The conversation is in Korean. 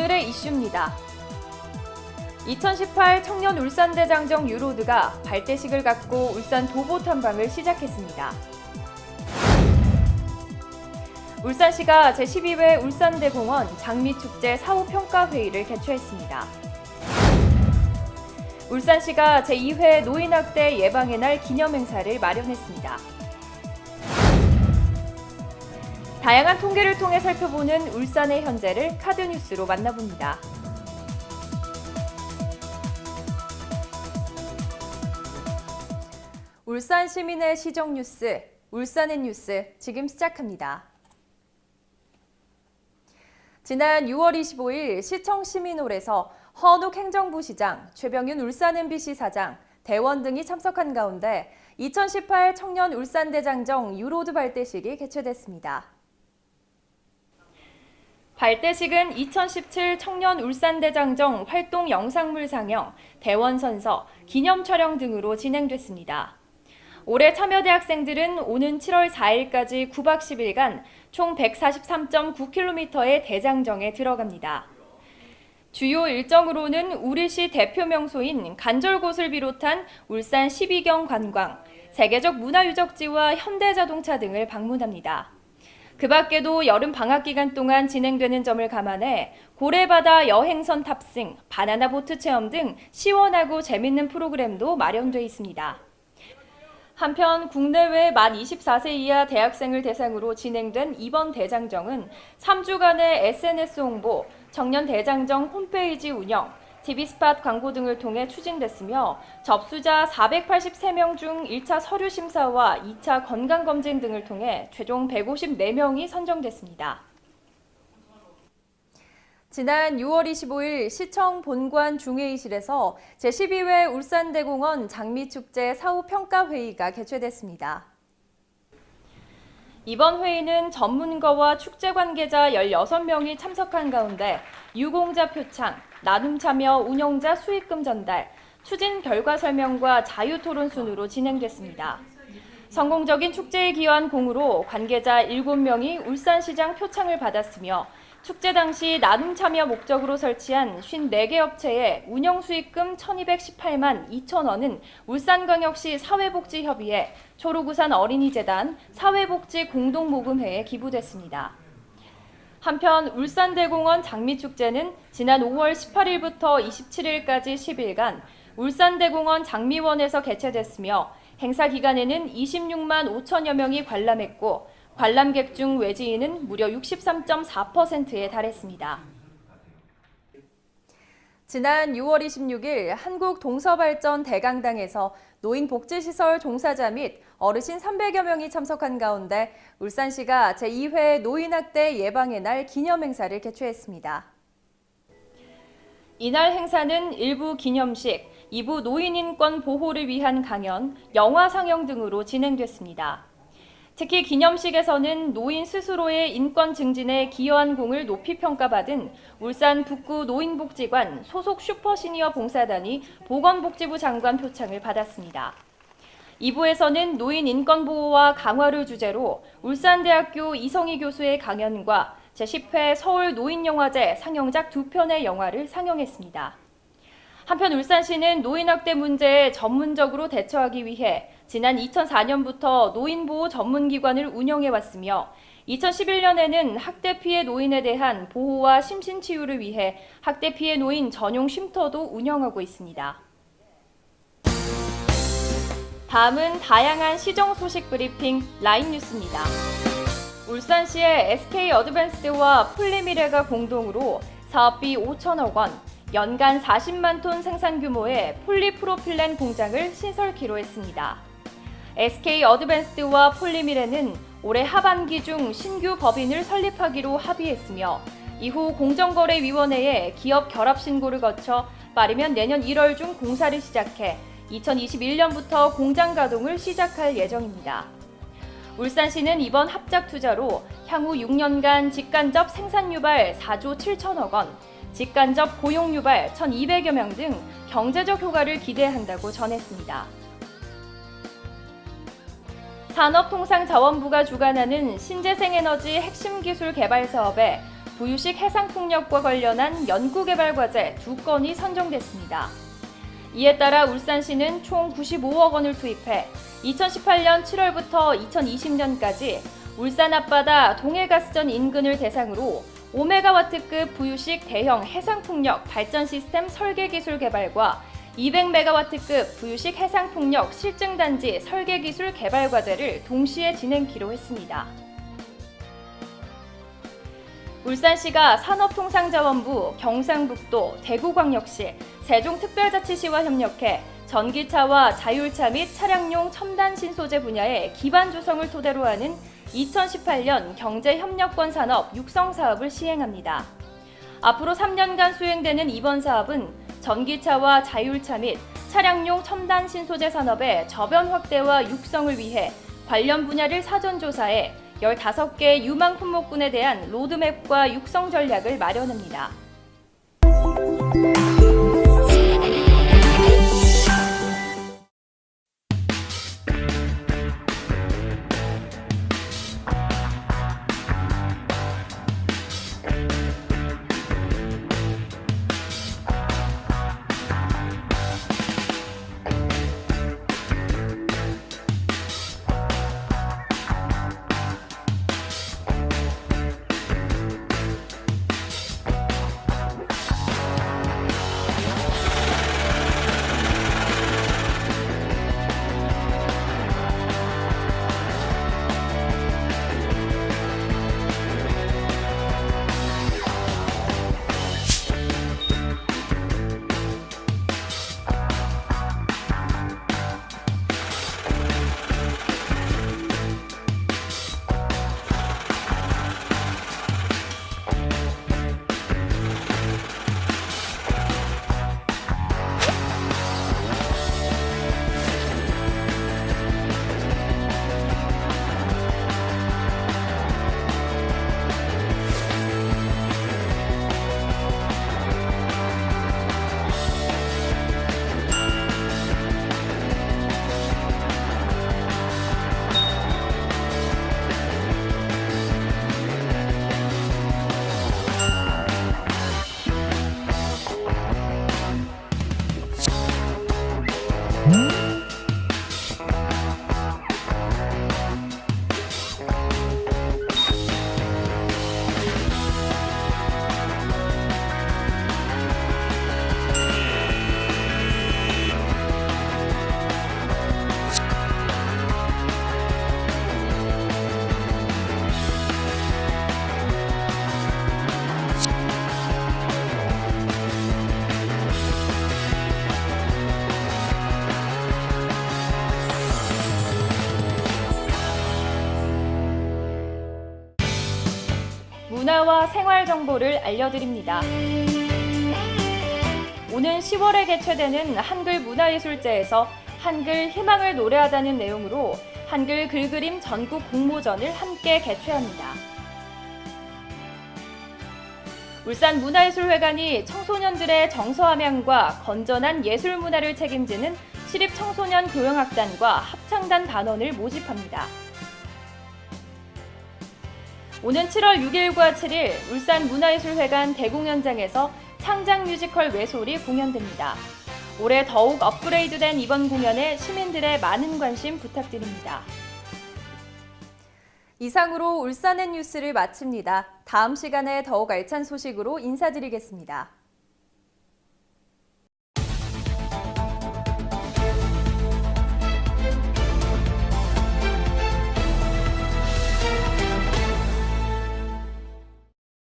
오늘의 이슈입니다. 2018 청년 울산대장정 유로드가 발대식을 갖고 울산 도보 탐방을 시작했습니다. 울산시가 제12회 울산대공원 장미축제 사후평가회의를 개최했습니다. 울산시가 제2회 노인학대 예방의 날 기념행사를 마련했습니다. 다양한 통계를 통해 살펴보는 울산의 현재를 카드 뉴스로 만나봅니다. 울산 시민의 시정 뉴스, 울산의 뉴스 지금 시작합니다. 지난 6월 25일 시청 시민홀에서 헌욱 행정부 시장, 최병윤 울산 MBC 사장, 대원 등이 참석한 가운데 2018 청년 울산대장정 유로드 발대식이 개최됐습니다. 발대식은 2017 청년 울산대장정 활동 영상물 상영, 대원 선서, 기념 촬영 등으로 진행됐습니다. 올해 참여 대학생들은 오는 7월 4일까지 9박 10일간 총 143.9km의 대장정에 들어갑니다. 주요 일정으로는 우리시 대표 명소인 간절곶을 비롯한 울산 12경 관광, 세계적 문화유적지와 현대자동차 등을 방문합니다. 그 밖에도 여름 방학 기간 동안 진행되는 점을 감안해 고래바다 여행선 탑승, 바나나 보트 체험 등 시원하고 재밌는 프로그램도 마련돼 있습니다. 한편 국내외 만 24세 이하 대학생을 대상으로 진행된 이번 대장정은 3주간의 SNS 홍보, 청년 대장정 홈페이지 운영, TV 스팟 광고 등을 통해 추진됐으며 접수자 483명 중 1차 서류 심사와 2차 건강 검진 등을 통해 최종 154명이 선정됐습니다. 지난 6월 25일 시청 본관 중회의실에서 제12회 울산대공원 장미축제 사후평가회의가 개최됐습니다. 이번 회의는 전문가와 축제 관계자 16명이 참석한 가운데 유공자 표창, 나눔 참여 운영자 수익금 전달, 추진 결과 설명과 자유 토론 순으로 진행됐습니다. 성공적인 축제에 기여한 공으로 관계자 7명이 울산시장 표창을 받았으며 축제 당시 나눔 참여 목적으로 설치한 54개 업체의 운영 수익금 1,218만 2천 원은 울산광역시 사회복지협의회, 초록우산 어린이재단, 사회복지 공동모금회에 기부됐습니다. 한편 울산대공원 장미축제는 지난 5월 18일부터 27일까지 10일간 울산대공원 장미원에서 개최됐으며 행사 기간에는 26만 5천여 명이 관람했고 관람객 중 외지인은 무려 63.4%에 달했습니다. 지난 6월 26일 한국 동서발전 대강당에서 노인복지시설 종사자 및 어르신 300여 명이 참석한 가운데 울산시가 제2회 노인학대 예방의 날 기념행사를 개최했습니다. 이날 행사는 일부 기념식, 2부 노인인권 보호를 위한 강연, 영화 상영 등으로 진행됐습니다. 특히 기념식에서는 노인 스스로의 인권 증진에 기여한 공을 높이 평가받은 울산 북구 노인복지관 소속 슈퍼시니어 봉사단이 보건복지부 장관 표창을 받았습니다. 2부에서는 노인 인권 보호와 강화를 주제로 울산대학교 이성희 교수의 강연과 제10회 서울 노인영화제 상영작 두 편의 영화를 상영했습니다. 한편 울산시는 노인학대 문제에 전문적으로 대처하기 위해 지난 2004년부터 노인보호 전문기관을 운영해왔으며 2011년에는 학대 피해 노인에 대한 보호와 심신치유를 위해 학대 피해 노인 전용 쉼터도 운영하고 있습니다. 다음은 다양한 시정 소식 브리핑 라인 뉴스입니다. 울산시의 SK 어드밴스드와 풀리미래가 공동으로 사업비 5천억 원, 연간 40만 톤 생산 규모의 폴리프로필렌 공장을 신설키로 했습니다. SK 어드밴스드와 폴리미래는 올해 하반기 중 신규 법인을 설립하기로 합의했으며 이후 공정거래위원회에 기업 결합 신고를 거쳐 빠르면 내년 1월 중 공사를 시작해 2021년부터 공장 가동을 시작할 예정입니다. 울산시는 이번 합작 투자로 향후 6년간 직간접 생산 유발 4조 7천억 원, 직간접 고용 유발 1,200여 명 등 경제적 효과를 기대한다고 전했습니다. 산업통상자원부가 주관하는 신재생에너지 핵심 기술 개발 사업에 부유식 해상풍력과 관련한 연구개발 과제 두 건이 선정됐습니다. 이에 따라 울산시는 총 95억 원을 투입해 2018년 7월부터 2020년까지 울산 앞바다 동해가스전 인근을 대상으로 5메가와트급 부유식 대형 해상풍력 발전 시스템 설계 기술 개발과 200메가와트급 부유식 해상풍력 실증단지 설계 기술 개발 과제를 동시에 진행키로 했습니다. 울산시가 산업통상자원부, 경상북도, 대구광역시, 세종특별자치시와 협력해 전기차와 자율차 및 차량용 첨단 신소재 분야의 기반 조성을 토대로 하는 2018년 경제협력권 산업 육성 사업을 시행합니다. 앞으로 3년간 수행되는 이번 사업은 전기차와 자율차 및 차량용 첨단 신소재 산업의 저변 확대와 육성을 위해 관련 분야를 사전 조사해 15개 유망 품목군에 대한 로드맵과 육성 전략을 마련합니다. 문화와 생활 정보를 알려드립니다. 오는 10월에 개최되는 한글 문화예술제에서 한글 희망을 노래하다는 내용으로 한글 글그림 전국 공모전을 함께 개최합니다. 울산 문화예술회관이 청소년들의 정서함양과 건전한 예술 문화를 책임지는 시립 청소년 교영악단과 합창단 단원을 모집합니다. 오는 7월 6일과 7일 울산 문화예술회관 대공연장에서 창작 뮤지컬 외솔이 공연됩니다. 올해 더욱 업그레이드된 이번 공연에 시민들의 많은 관심 부탁드립니다. 이상으로 울산의 뉴스를 마칩니다. 다음 시간에 더욱 알찬 소식으로 인사드리겠습니다.